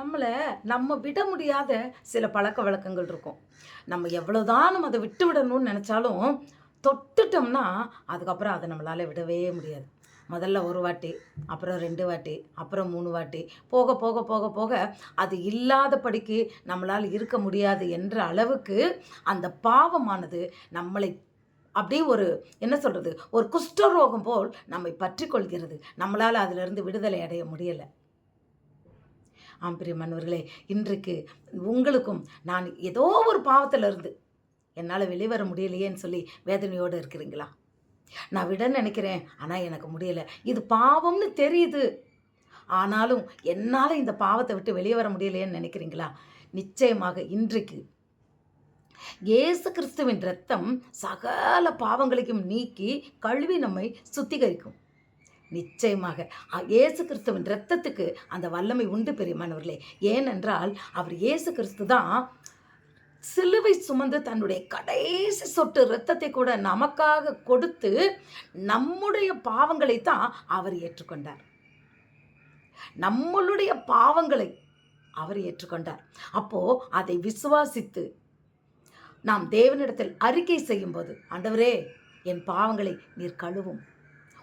நம்மளை நம்ம விட முடியாத சில பழக்க வழக்கங்கள் இருக்கும். நம்ம எவ்வளோதான் நம்ம அதை விட்டு விடணும்னு நினச்சாலும் தொட்டுட்டோம்னா அதுக்கப்புறம் அதை நம்மளால் விடவே முடியாது. முதல்ல ஒரு வாட்டி அப்புறம் ரெண்டு வாட்டி அப்புறம் மூணு வாட்டி போக போக போக போக அது இல்லாதபடிக்கு நம்மளால் இருக்க முடியாது என்ற அளவுக்கு அந்த பாவமானது நம்மளை அப்படியே ஒரு என்ன சொல்கிறது ஒரு குஷ்டரோகம் போல் நம்மை பற்றி கொள்கிறது நம்மளால் அதிலிருந்து விடுதலை அடைய முடியலை. ஆம் பிரியமானவர்களே இன்றைக்கு உங்களுக்கும் நான் ஏதோ ஒரு பாவத்திலிருந்து என்னால் வெளிவர முடியலையேன்னு சொல்லி வேதனையோடு இருக்கிறீங்களா? நான் விட நினைக்கிறேன் ஆனால் எனக்கு முடியலை. இது பாவம்னு தெரியுது. ஆனாலும் என்னால் இந்த பாவத்தை விட்டு வெளியே வர முடியலையேன்னு நினைக்கிறீங்களா? நிச்சயமாக இன்றைக்கு இயேசு கிறிஸ்துவின் ரத்தம் சகல பாவங்களையும் நீக்கி கழுவி நம்மை சுத்திகரிக்கும். நிச்சயமாக. இயேசு கிறிஸ்துவின் இரத்தத்துக்கு அந்த வல்லமை உண்டு பெரியமானவர்களே. ஏனென்றால் அவர் இயேசு கிறிஸ்து தான் சிலுவை சுமந்து தன்னுடைய கடைசி சொட்டு இரத்தத்தை கூட நமக்காக கொடுத்து நம்முடைய பாவங்களை தான் அவர் ஏற்றுக்கொண்டார். நம்மளுடைய பாவங்களை அவர் ஏற்றுக்கொண்டார். அப்போ அதை விசுவாசித்து நாம் தேவனிடத்தில் அறிக்கை செய்யும்போது ஆண்டவரே என் பாவங்களை நீர் கழுவும்.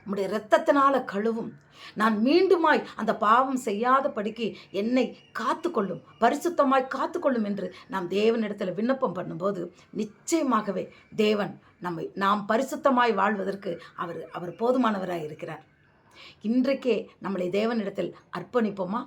உம்முடைய இரத்தத்தினால கழுவும். நான் மீண்டுமாய் அந்த பாவம் செய்யாதபடிக்கு என்னை காத்துக்கொள்ளும் பரிசுத்தமாய் காத்துக்கொள்ளும் என்று நாம் தேவனிடத்தில் விண்ணப்பம் பண்ணும்போது நிச்சயமாகவே தேவன் நம்மை நாம் பரிசுத்தமாய் வாழ்வதற்கு அவர் அவர் போதுமானவராக இருக்கிறார் இன்றைக்கே நம்மளை தேவனிடத்தில் அர்ப்பணிப்போமா?